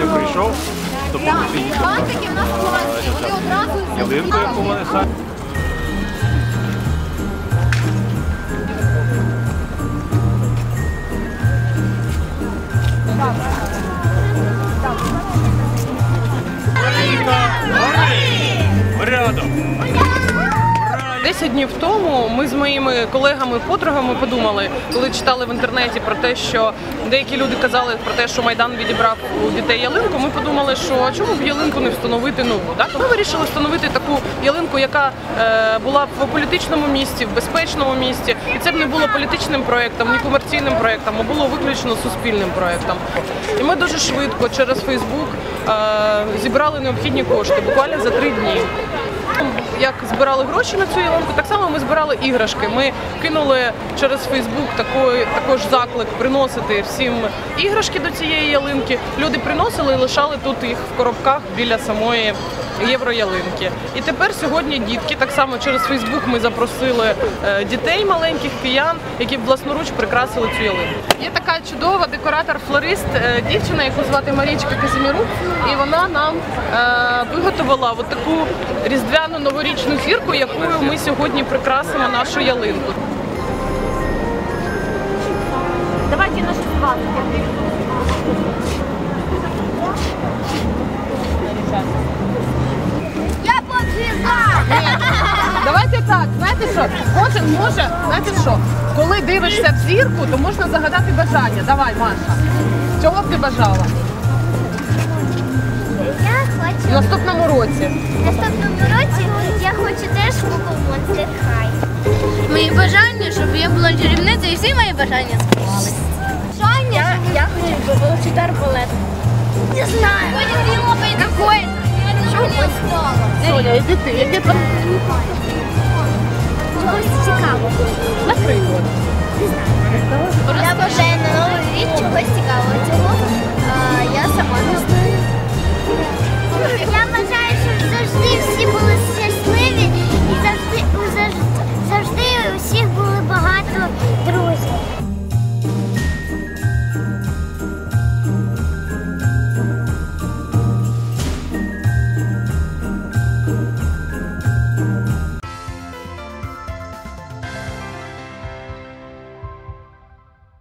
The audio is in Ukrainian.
Я прийшов, допомогти. Бантики в нас кулаки, вони одразу Ялинку, яку вони самі. 10 днів тому ми з моїми колегами, подругами подумали, коли читали в інтернеті про те, що деякі люди казали про те, що майдан відібрав у дітей ялинку. Ми подумали, що чому б ялинку не встановити нову? Да? То ми вирішили встановити таку ялинку, яка е, була в політичному місті, в безпечному місті, і це б не було політичним проєктом, ні комерційним проєктом, а було виключно суспільним проєктом. І ми дуже швидко через Фейсбук е, зібрали необхідні кошти, буквально за три дні. Як збирали гроші на цю ялинку, так само ми збирали іграшки. Ми кинули через Фейсбук такий, також заклик приносити всім іграшки до цієї ялинки. Люди приносили і лишали тут їх в коробках біля самої євроялинки. І тепер сьогодні дітки, так само через Фейсбук ми запросили е, дітей маленьких киян, які б власноруч прикрасили цю ялинку. Є така чудова декоратор-флорист, е, дівчина, яку звати Марічка Казімірук, і вона нам е, виготовила от таку різдвяну новорічну зірку, якою ми сьогодні прикрасимо нашу ялинку. Давайте на 20. Знаєте що? Кожен може, знаєте що? Коли дивишся в зірку, то можна загадати бажання. Давай, Маша. Чого б ти бажала? Я В наступному році. в наступному році я хочу теж куклу Monster High. Мої бажання, щоб я була чарівницею, і всі мої бажання збувалися. Бажання, я, хочу, щоб було чотири балет. Не знаю. Какое? Що постало? Соня, іди ти, яке твоє? Чогось цікавого. Наприклад. Я бажаю на новий рік чогось цікавого. Цього